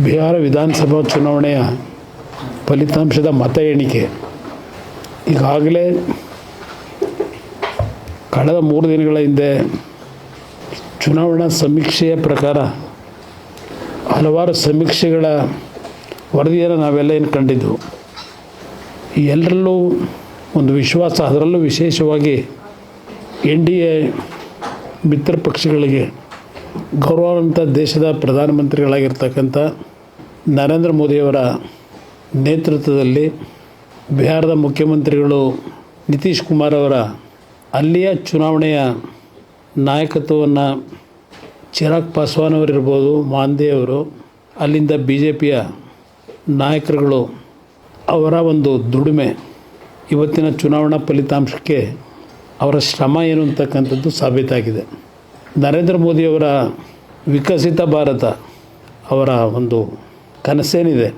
ಬಿಹಾರ ವಿಧಾನಸಭಾ ಚುನಾವಣೆಯ ಫಲಿತಾಂಶದ ಮತ ಎಣಿಕೆ. ಈಗಾಗಲೇ ಕಳೆದ ಮೂರು ದಿನಗಳ ಹಿಂದೆ ಚುನಾವಣಾ ಸಮೀಕ್ಷೆಯ ಪ್ರಕಾರ ಹಲವಾರು ಸಮೀಕ್ಷೆಗಳ ವರದಿಯನ್ನು ನಾವೆಲ್ಲ ಏನು ಕಂಡಿದ್ದು, ಎಲ್ಲರಲ್ಲೂ ಒಂದು ವಿಶ್ವಾಸ, ಅದರಲ್ಲೂ ವಿಶೇಷವಾಗಿ ಎನ್ ಡಿ ಎ ಮಿತ್ರ ಪಕ್ಷಗಳಿಗೆ ಗೌರವಾನ್ವಿತ ದೇಶದ ಪ್ರಧಾನಮಂತ್ರಿಗಳಾಗಿರ್ತಕ್ಕಂಥ ನರೇಂದ್ರ ಮೋದಿಯವರ ನೇತೃತ್ವದಲ್ಲಿ ಬಿಹಾರದ ಮುಖ್ಯಮಂತ್ರಿಗಳು ನಿತೀಶ್ ಕುಮಾರ್ ಅವರ ಅಲ್ಲಿಯ ಚುನಾವಣೆಯ ನಾಯಕತ್ವವನ್ನು ಚಿರಾಗ್ ಪಾಸ್ವಾನ್ ಅವರಿರ್ಬೋದು, ಮಾಂದೇ ಅವರು, ಅಲ್ಲಿಂದ ಬಿ ಜೆ ಪಿಯ ನಾಯಕರುಗಳು ಅವರ ಒಂದು ದುಡಿಮೆ ಇವತ್ತಿನ ಚುನಾವಣಾ ಫಲಿತಾಂಶಕ್ಕೆ ಅವರ ಶ್ರಮ ಏನು ಅಂತಕ್ಕಂಥದ್ದು ಸಾಬೀತಾಗಿದೆ. ನರೇಂದ್ರ ಮೋದಿಯವರ ವಿಕಸಿತ ಭಾರತ ಅವರ ಒಂದು ಕನಸೇನಿದೆ.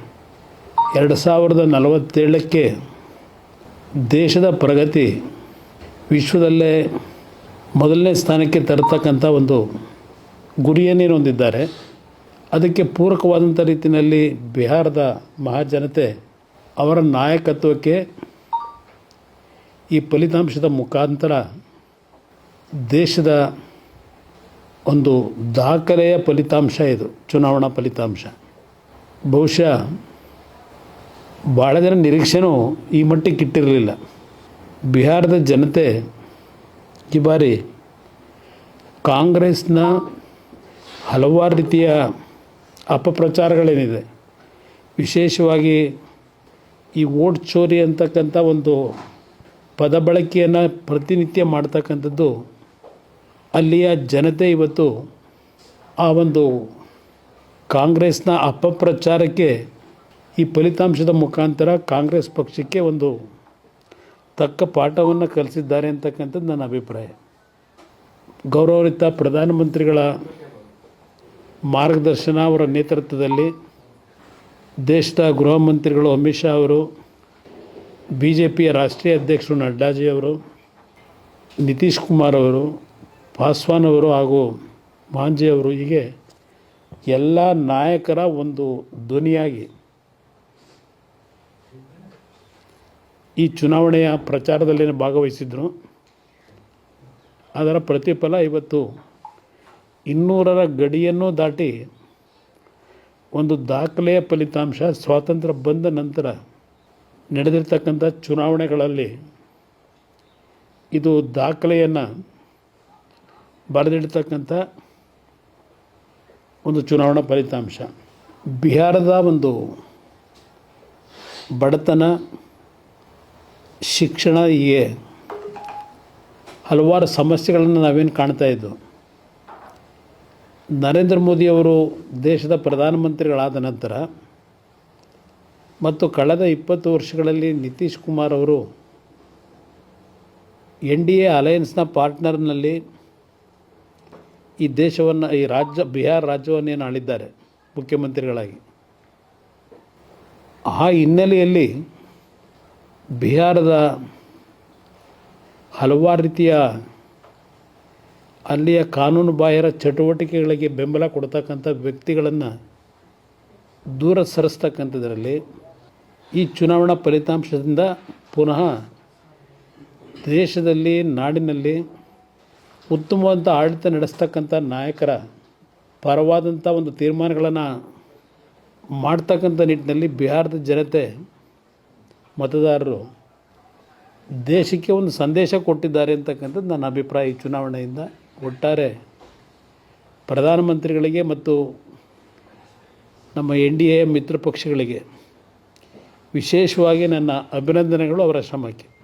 ಎರಡು ಸಾವಿರದ ನಲವತ್ತೇಳಕ್ಕೆ ದೇಶದ ಪ್ರಗತಿ ವಿಶ್ವದಲ್ಲೇ ಮೊದಲನೇ ಸ್ಥಾನಕ್ಕೆ ತರತಕ್ಕಂಥ ಒಂದು ಗುರಿಯನ್ನೇ ಹೊಂದಿದ್ದಾರೆ. ಅದಕ್ಕೆ ಪೂರಕವಾದಂಥ ರೀತಿಯಲ್ಲಿ ಬಿಹಾರದ ಮಹಾಜನತೆ ಅವರ ನಾಯಕತ್ವಕ್ಕೆ ಈ ಫಲಿತಾಂಶದ ಮುಖಾಂತರ ದೇಶದ ಒಂದು ದಾಖಲೆಯ ಫಲಿತಾಂಶ ಇದು, ಚುನಾವಣಾ ಫಲಿತಾಂಶ. ಬಹುಶಃ ಭಾಳ ಜನ ನಿರೀಕ್ಷೆನೂ ಈ ಮಟ್ಟಿಗೆ ಇಟ್ಟಿರಲಿಲ್ಲ. ಬಿಹಾರದ ಜನತೆ, ಈ ಬಾರಿ ಕಾಂಗ್ರೆಸ್ನ ಹಲವಾರು ರೀತಿಯ ಅಪಪ್ರಚಾರಗಳೇನಿದೆ. ವಿಶೇಷವಾಗಿ ಈ ಓಟ್ ಚೋರಿ ಅಂತಕ್ಕಂಥ ಒಂದು ಪದ ಬಳಕೆಯನ್ನು ಪ್ರತಿನಿತ್ಯ ಮಾಡ್ತಕ್ಕಂಥದ್ದು ಅಲ್ಲಿಯ ಜನತೆ ಇವತ್ತು ಆ ಒಂದು ಕಾಂಗ್ರೆಸ್ನ ಅಪಪ್ರಚಾರಕ್ಕೆ ಈ ಫಲಿತಾಂಶದ ಮುಖಾಂತರ ಕಾಂಗ್ರೆಸ್ ಪಕ್ಷಕ್ಕೆ ಒಂದು ತಕ್ಕ ಪಾಠವನ್ನು ಕಲಿಸಿದ್ದಾರೆ ಅಂತಕ್ಕಂಥದ್ದು ನನ್ನ ಅಭಿಪ್ರಾಯ. ಗೌರವಯುತ ಪ್ರಧಾನಮಂತ್ರಿಗಳ ಮಾರ್ಗದರ್ಶನ ಅವರ ನೇತೃತ್ವದಲ್ಲಿ ದೇಶದ ಗೃಹ ಮಂತ್ರಿಗಳು ಅಮಿತ್ ಶಾ ಅವರು ಬಿ ಜೆ ಪಿಯ ರಾಷ್ಟ್ರೀಯ ಅಧ್ಯಕ್ಷರು ನಡ್ಡಾಜಿ ಅವರು, ನಿತೀಶ್ ಕುಮಾರ್ ಅವರು ಪಾಸ್ವಾನ್ ಅವರು ಹಾಗೂ ಮಾಂಜಿ ಅವರು ಹೀಗೆ ಎಲ್ಲ ನಾಯಕರ ಒಂದು ಧ್ವನಿಯಾಗಿ ಈ ಚುನಾವಣೆಯ ಪ್ರಚಾರದಲ್ಲಿ ಭಾಗವಹಿಸಿದ್ರು. ಅದರ ಪ್ರತಿಫಲ ಇವತ್ತು ಇನ್ನೂರರ ಗಡಿಯನ್ನು ದಾಟಿ ಒಂದು ದಾಖಲೆಯ ಫಲಿತಾಂಶ ಸ್ವಾತಂತ್ರ್ಯ ಬಂದ ನಂತರ ನಡೆದಿರ್ತಕ್ಕಂಥ ಚುನಾವಣೆಗಳಲ್ಲಿ ಇದು ದಾಖಲೆಯನ್ನು ಬರೆದಿಡ್ತಕ್ಕಂಥ ಒಂದು ಚುನಾವಣಾ ಫಲಿತಾಂಶ. ಬಿಹಾರದ ಒಂದು ಬಡತನ, ಶಿಕ್ಷಣ ಹೀಗೆ ಹಲವಾರು ಸಮಸ್ಯೆಗಳನ್ನು ನಾವೇನು ಕಾಣ್ತಾ ಇದ್ದು ನರೇಂದ್ರ ಮೋದಿಯವರು ದೇಶದ ಪ್ರಧಾನಮಂತ್ರಿಗಳಾದ ನಂತರ ಮತ್ತು ಕಳೆದ ಇಪ್ಪತ್ತು ವರ್ಷಗಳಲ್ಲಿ ನಿತೀಶ್ ಕುಮಾರ್ ಅವರು ಎನ್ ಡಿ ಎ ಅಲಯನ್ಸ್ನ ಪಾರ್ಟ್ನರ್ನಲ್ಲಿ ಈ ದೇಶವನ್ನು, ಈ ರಾಜ್ಯ, ಬಿಹಾರ ರಾಜ್ಯವನ್ನೇನು ಆಳಿದ್ದಾರೆ ಮುಖ್ಯಮಂತ್ರಿಗಳಾಗಿ? ಆ ಹಿನ್ನೆಲೆಯಲ್ಲಿ ಬಿಹಾರದ ಹಲವಾರು ರೀತಿಯ ಅಲ್ಲಿಯ ಕಾನೂನು ಬಾಹಿರ ಚಟುವಟಿಕೆಗಳಿಗೆ ಬೆಂಬಲ ಕೊಡ್ತಕ್ಕಂಥ ವ್ಯಕ್ತಿಗಳನ್ನು ದೂರ ಸರಿಸ್ತಕ್ಕಂಥದ್ರಲ್ಲಿ ಈ ಚುನಾವಣಾ ಫಲಿತಾಂಶದಿಂದ ಪುನಃ ದೇಶದಲ್ಲಿ, ನಾಡಿನಲ್ಲಿ ಉತ್ತಮವಾದಂಥ ಆಡಳಿತ ನಡೆಸ್ತಕ್ಕಂಥ ನಾಯಕರ ಪರವಾದಂಥ ಒಂದು ತೀರ್ಮಾನಗಳನ್ನು ಮಾಡ್ತಕ್ಕಂಥ ನಿಟ್ಟಿನಲ್ಲಿ ಬಿಹಾರದ ಜನತೆ ಮತದಾರರು ದೇಶಕ್ಕೆ ಒಂದು ಸಂದೇಶ ಕೊಟ್ಟಿದ್ದಾರೆ ಅಂತಕ್ಕಂಥದ್ದು ನನ್ನ ಅಭಿಪ್ರಾಯ ಈ ಚುನಾವಣೆಯಿಂದ. ಒಟ್ಟಾರೆ ಪ್ರಧಾನಮಂತ್ರಿಗಳಿಗೆ ಮತ್ತು ನಮ್ಮ ಎನ್ ಡಿ ಎ ಮಿತ್ರ ಪಕ್ಷಗಳಿಗೆ ವಿಶೇಷವಾಗಿ ನನ್ನ ಅಭಿನಂದನೆಗಳು ಅವರ ಶ್ರಮಕ್ಕೆ.